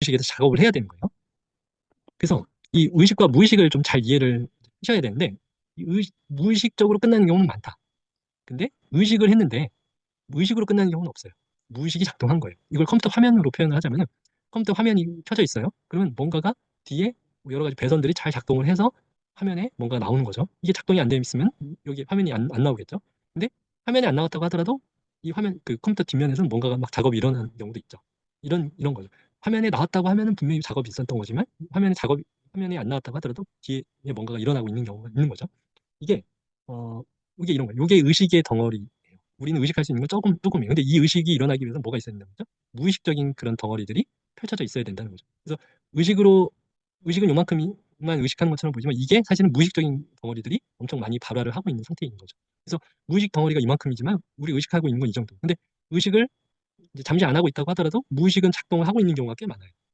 의식에서 작업을 해야 되는 거예요. 그래서 이 의식과 무의식을 좀 잘 이해를 하셔야 되는데 의, 무의식적으로 끝나는 경우는 많다. 근데 의식을 했는데 무의식으로 끝나는 경우는 없어요. 무의식이 작동한 거예요. 이걸 컴퓨터 화면으로 표현을 하자면 컴퓨터 화면이 켜져 있어요. 그러면 뭔가가 뒤에 여러 가지 배선들이 잘 작동을 해서 화면에 뭔가 나오는 거죠. 이게 작동이 안 되어 있으면 여기 화면이 안, 안 나오겠죠. 근데 화면이 안 나왔다고 하더라도 이 화면 그 컴퓨터 뒷면에서는 뭔가가 막 작업이 일어나는 경우도 있죠. 이런 이런 거죠. 화면에 나왔다고 하면은 분명히 작업이 있었던 거지만 화면에 작업이 화면이 안 나왔다고 하더라도 뒤에 뭔가가 일어나고 있는 경우가 있는 거죠. 이게 어 이게 이런 거예요. 이게 의식의 덩어리예요. 우리는 의식할 수 있는 건 조금 조금이에요. 근데 이 의식이 일어나기 위해서 뭐가 있어야 된다는 거죠? 무의식적인 그런 덩어리들이 펼쳐져 있어야 된다는 거죠. 그래서 의식으로 의식은 요만큼만 의식하는 것처럼 보이지만 이게 사실은 무의식적인 덩어리들이 엄청 많이 발화를 하고 있는 상태인 거죠. 그래서 무의식 덩어리가 이만큼이지만 우리 의식하고 있는 건 이 정도. 근데 의식을 잠시 안 하고 있다고 하더라도 무의식은 작동을 하고 있는 경우가 꽤 많아요.